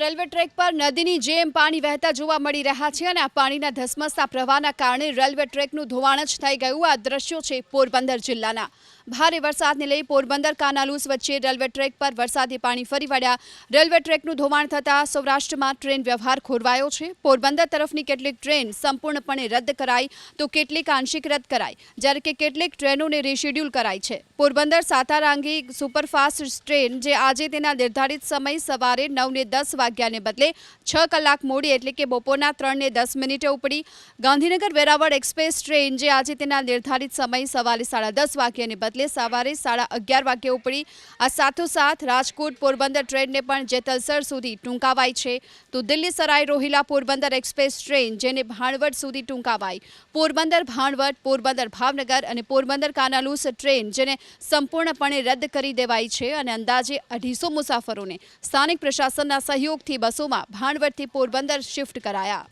Railway track પર નદીની જેમ પાણી વહેતા જોવા મળી રહ્યા છે અને આ પાણીના ધસમસતા પ્રવાહના કારણે રેલવે ટ્રેકનું ધોવાણ જ થઈ ગયું. આ દ્રશ્યો છે પોરબંદર જિલ્લાના. ભારે વરસાદને લઈ પોરબંદર, કાનાલુસ વચ્ચે રેલવે ટ્રેક પર વરસાદી પાણી ફરી વળ્યા. રેલવે ટ્રેકનું ધોવાણ થતાં સૌરાષ્ટ્રમાં ટ્રેન વ્યવહાર ખોરવાયો છે. પોરબંદર તરફની કેટલીક ટ્રેન સંપૂર્ણપણે રદ કરાઈ તો કેટલીક આંશિક રદ કરાઈ, જ્યારે કે કેટલીક ટ્રેનોને રીશેડ્યુલ કરાઈ છે. પોરબંદર સાતારાંગી સુપરફાસ્ટ ટ્રેન, જે આજે તેના નિર્ધારિત સમય સવારે નવને દસ વાગ્યાને બદલે છ કલાક મોડી, એટલે કે બપોરના ત્રણને દસ મિનિટે ઉપડી. ગાંધીનગર વેરાવળ એક્સપ્રેસ ટ્રેન, જે આજે તેના નિર્ધારિત સમય સવારે સાડા દસ વાગ્યાને બદલે સવારે સાડા અગિયાર વાગ્યે ઉપડી આ સાથોસાથ રાજકોટ પોરબંદર ટ્રેનને પણ જેતલસર સુધી ટૂંકાવાઈ છે. તો દિલ્હી સરાય રોહિલા પોરબંદર એક્સપ્રેસ ટ્રેન જેને ભાણવડ સુધી ટૂંકાવાઈ. પોરબંદર, ભાણવડ, પોરબંદર, ભાવનગર અને પોરબંદર કાનાલુસ ટ્રેન જેને સંપૂર્ણપણે રદ કરી દેવાઈ છે અને અંદાજે અઢીસો મુસાફરોને સ્થાનિક પ્રશાસનના સહયોગથી બસોમાં ભાણવડથી પોરબંદર શિફ્ટ કરાયા.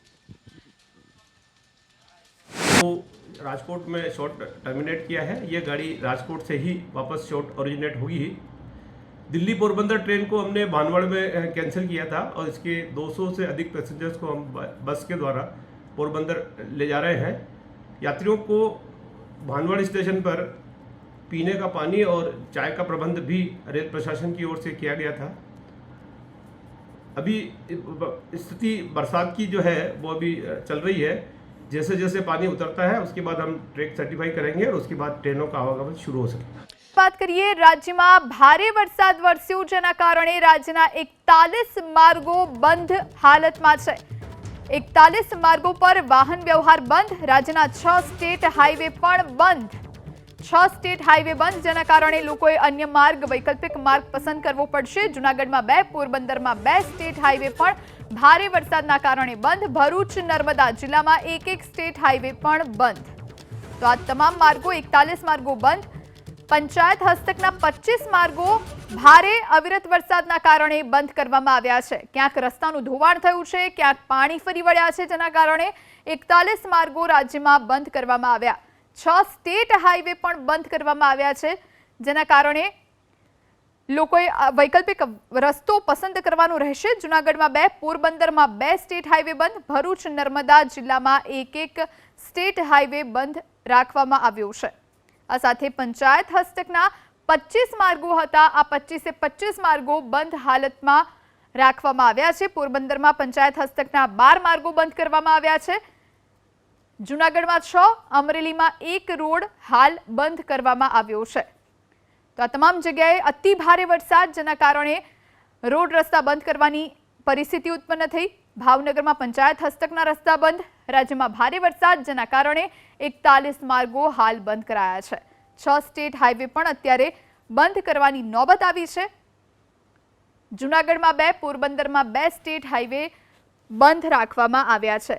राजकोट में शॉट टर्मिनेट किया है। ये गाड़ी राजकोट से ही वापस शॉट ओरिजिनेट हुई ही। दिल्ली पोरबंदर ट्रेन को हमने भानवड़ में कैंसिल किया था और इसके 200 से अधिक पैसेंजर्स को हम बस के द्वारा पोरबंदर ले जा रहे हैं। यात्रियों को भानवड़ स्टेशन पर पीने का पानी और चाय का प्रबंध भी रेल प्रशासन की ओर से किया गया था। अभी स्थिति बरसात की जो है, वो अभी चल रही है। जैसे जैसे पानी उतरता है उसके बाद हम ट्रैक सर्टिफाई करेंगे और उसके बाद ट्रेनों का आवागमन शुरू हो सके વાત કરીએ રાજ્યમાં ભારે વરસાદ વરસ્યો જેના કારણે રાજ્યના એકતાલીસ માર્ગો બંધ હાલતમાં છે એકતાલીસ માર્ગો પર વાહન વ્યવહાર બંધ રાજ્યના છ સ્ટેટ હાઈવે પણ બંધ છ સ્ટેટ હાઈવે બંધ, જેના કારણે લોકોએ અન્ય માર્ગ, વૈકલ્પિક માર્ગ પસંદ કરવો પડશે. જુનાગઢમાં બે, પોરબંદરમાં બે સ્ટેટ હાઈવે પણ ભારે વરસાદના કારણે બંધ. ભરૂચ, નર્મદા જિલ્લામાં એક એક સ્ટેટ હાઈવે પણ બંધ. તો આ તમામ માર્ગો, એકતાલીસ માર્ગો બંધ. પંચાયત હસ્તકના પચીસ માર્ગો ભારે અવિરત વરસાદના કારણે બંધ કરવામાં આવ્યા છે. ક્યાંક રસ્તાનું ધોવાણ થયું છે, ક્યાંક પાણી ફરી વળ્યા છે, જેના કારણે એકતાલીસ માર્ગો રાજ્યમાં બંધ કરવામાં આવ્યા. છ સ્ટેટ હાઈવે પણ બંધ કરવામાં આવ્યા છે, જેના કારણે લોકોએ વૈકલ્પિક રસ્તો પસંદ કરવાનો રહેશે. જુનાગઢમાં બે, પોરબંદરમાં બે સ્ટેટ હાઈવે બંધ, ભરૂચ, નર્મદા જિલ્લામાં એક એક સ્ટેટ હાઈવે બંધ રાખવામાં આવ્યો છે. આ સાથે પંચાયત હસ્તકના પચીસ માર્ગો હતા. આ પચીસે પચીસ માર્ગો બંધ હાલતમાં રાખવામાં આવ્યા છે. પોરબંદરમાં પંચાયત હસ્તકના બાર માર્ગો બંધ કરવામાં આવ્યા છે. જુનાગઢમાં છ, અમરેલીમાં એક રોડ હાલ બંધ કરવામાં આવ્યો છે. તો આ તમામ જગ્યાએ અતિ ભારે વરસાદ, જેના કારણે રોડ રસ્તા બંધ કરવાની પરિસ્થિતિ ઉત્પન્ન થઈ. ભાવનગરમાં પંચાયત હસ્તકના રસ્તા બંધ, રાજ્યમાં ભારે વરસાદ, જેના કારણે એકતાલીસ માર્ગો હાલ બંધ કરાયા છે. છ સ્ટેટ હાઈવે પણ અત્યારે બંધ કરવાની નોબત આવી છે. જુનાગઢમાં બે, પોરબંદરમાં બે સ્ટેટ હાઈવે બંધ રાખવામાં આવ્યા છે.